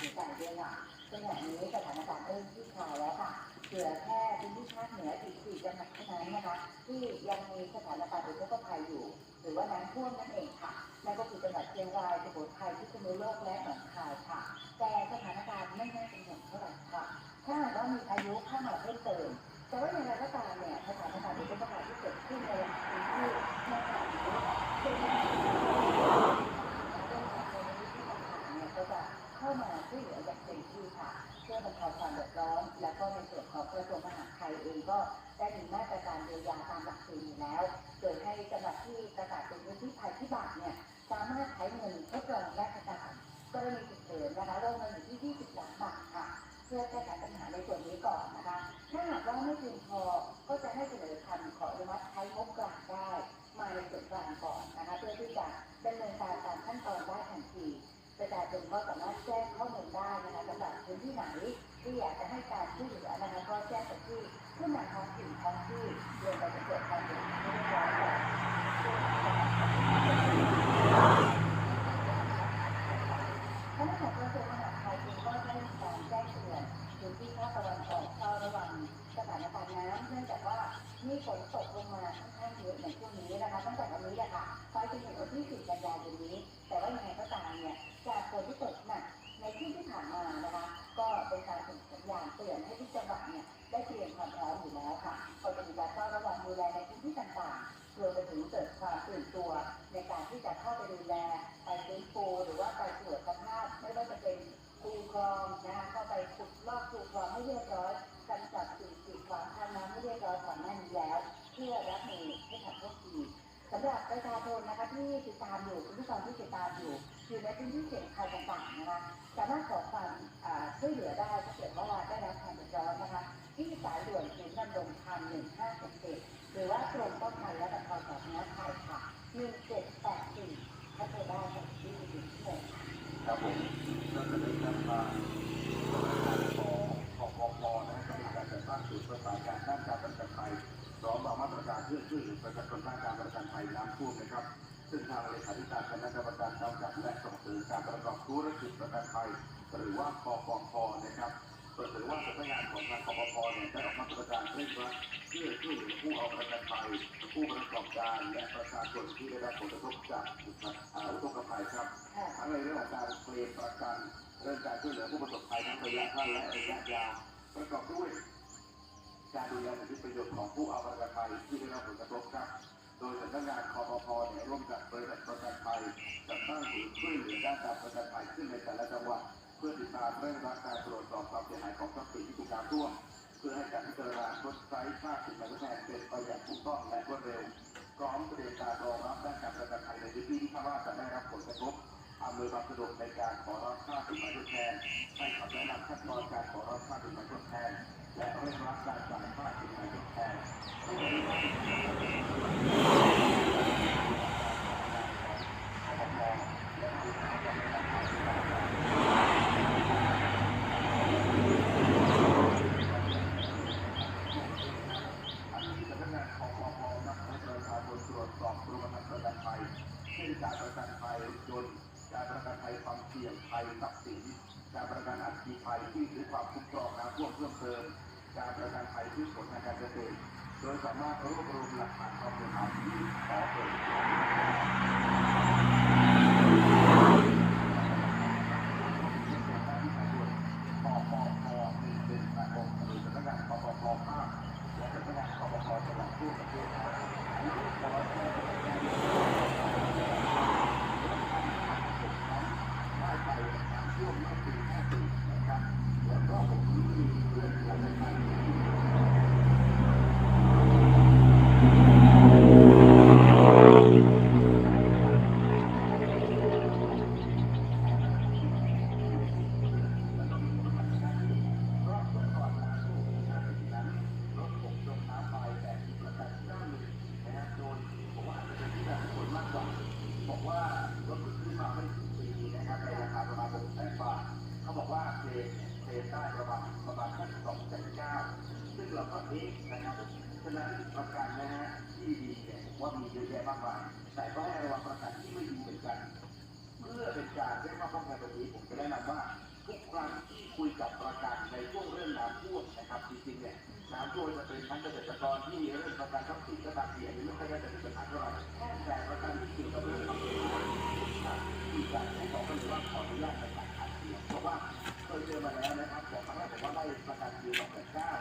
ถึงการเรื่องอะขณะนี้สถานการณ์เริ่มคลี่คลายแล้วค่ะเหลือแค่พื้นที่ภาคเหนืออีกสี่จังหวัดเท่านั้นนะคะ ที่ยังมีสถานการณ์อุทกภัยอยู่ หรือว่าน้ำท่วมนั่นเองค่ะนั่นก็คือจังหวัดเชียงรายสุโขทัยพิษณุโลกและหนองคายค่ะ แต่สถานการณ์ไม่น่าเป็นห่วงเท่าไหร่ค่ะ ถ้าหากว่ามีพายุเข้ามาเพิ่มเติมแต่ว่าอย่างไรก็ตามเนี่ยสถานการณ์อุทกภัยที่เกิดขึ้นในหลายพื้นที่ในขณะนี้เป็นการที่เรื่องของมูลนิธิต่างๆเนี่ยก็จะ เข้ามาช่วยเหลืออย่างเต็มที่ค่ะเพื่อบรรเทาความเดือดร้อน และก็ในส่วนของกระทรวงมหาดไทยเองก็ได้มีมาตรการเยียวยาตามหลักเกณฑ์อยู่แล้ว โดยให้จังหวัดที่ประกาศเป็นพื้นที่ภัยพิบัติเนี่ยสามารถใช้เงินทดลองราชการกรณีฉุกเฉินนะคะลงเงินอยู่ที่ 20 ล้านบาทค่ะ เพื่อแก้ไขปัญหาในส่วน ชนก็สามารถแจ้งข้อมูลได้นะคะสำหรับพื้นที่ไหนที่อยากจะให้การช่วยเหลือนะคะก็แจ้งไปที่ผู้นำท้องถิ่นท้องที่รวมไปถึงเกิดความเดือดร้อนให้เรียบร้อยก่อนคณะของกระทรวงมหาดไทยเองก็ได้มีการแจ้งเตือนพื้นที่ภาคตะวันออกเฝ้าระวังสถานการณ์น้ำเนื่องจากว่ามีฝนตกลงมาค่อนข้างเยอะในช่วงนี้นะคะ เพื่อรับมือให้ทันท่วงทีสำหรับประชาชนนะคะที่ติดตามอยู่คุณผู้ชมที่ติดตามอยู่อยู่ในพื้นที่เสี่ยงภัยต่างๆนะคะสามารถขอคว เพื่อช่วยเหลือประชาชนด้านการประกันภัยน้ำท่วมนะครับ ซึ่งทางเลขาธิการคณะกรรมการกำกับและส่งเสริมการประกอบธุรกิจประกันภัยหรือว่าคอปพนะครับเปิดเผยว่าสำนักงานของทางคอปพเนี่ยได้ออกมาตรการเร่งรัดเพื่อช่วยเหลือผู้เอาประกันภัยผู้ประกอบการและประชาชนที่ได้รับผลกระทบจากอุทกภัยครับค่ะทั้งในเรื่องของการเคลมประกันเรื่องการช่วยเหลือผู้ประสบภัยทั้งระยะสั้นและระยะยาวประกอบด้วย การดูแลสิทธิประโยชน์ของผู้เอาประกันภัยที่ได้รับผลกระทบครับ โดยสำนักงานคอปพเนี่ยร่วมกับบริษัทประกันภัยจัดตั้งศูนย์ช่วยเหลือด้านการประกันภัยขึ้นในแต่ละจังหวัดเพื่อติดตามเร่งรัดการตรวจสอบความเสียหายของทรัพย์สินที่ถูกน้ำท่วมเพื่อให้การพิจารณาชดใช้ค่าสินไหมทดแทนเป็นไปอย่างถูกต้องและรวดเร็วพร้อมเตรียมการรองรับด้านการประกันภัยในพื้นที่ที่คาดว่าจะได้รับผลกระทบอำนวยความสะดวกในการขอรับค่าสินไหมทดแทนให้คำแนะนำขั้นตอนการขอรับค่าสินไหมทดแทน การจ่ายค่าสินไหมทดแทนอันนี้สำนักานคอปพนับให้ประชาชนตรวจสอบกรมธรรม์ประกันภัยเช่นการประกันภัยรถยนการประกันภัยความเสี่ยงภัยทรัพย์สินการประกันอัคคีภัยที่หรือความคุ้มครองน้ำท่วมเพิ่มเติม การประกันภัยพืชผลทางการเกษตรโดยสามารถรวบรวมหลักฐานความเสียหายที่ขอเปิดเผยปปพหนึ่งเป็นสำนักงานปปพภาคและสำนักงานปปพจังหวัดทั่วประเทศ ได้ประมาณประมาณแค่2แสนเก้าซึ่งเราก็เอ๊ะนะครับฉะนั้นประกันนะฮะที่ดีเนี่ยว่ามีเยอะแยะมากมายแต่ก็ให้ระวังประกันที่ไม่ดีเหมือนกัน เพื่อเป็นการเรียกว่าป้องกันตรงนี้ผมจะแนะนำว่าทุกครั้งที่คุยกับประกันในช่วงเรื่องน้ำท่วมนะครับจริงๆเนี่ยน้ำท่วมจะเป็นทั้งเกษตรกรที่เรื่องประกันทรัพย์สินก็ตามเสียงไม่ค่อยได้จะมีปัญหาเท่าไหร่แต่ประกันที่เกี่ยวกับเรื่องของที่การให้ขอก็เลยว่าขออนุญาต Thank you.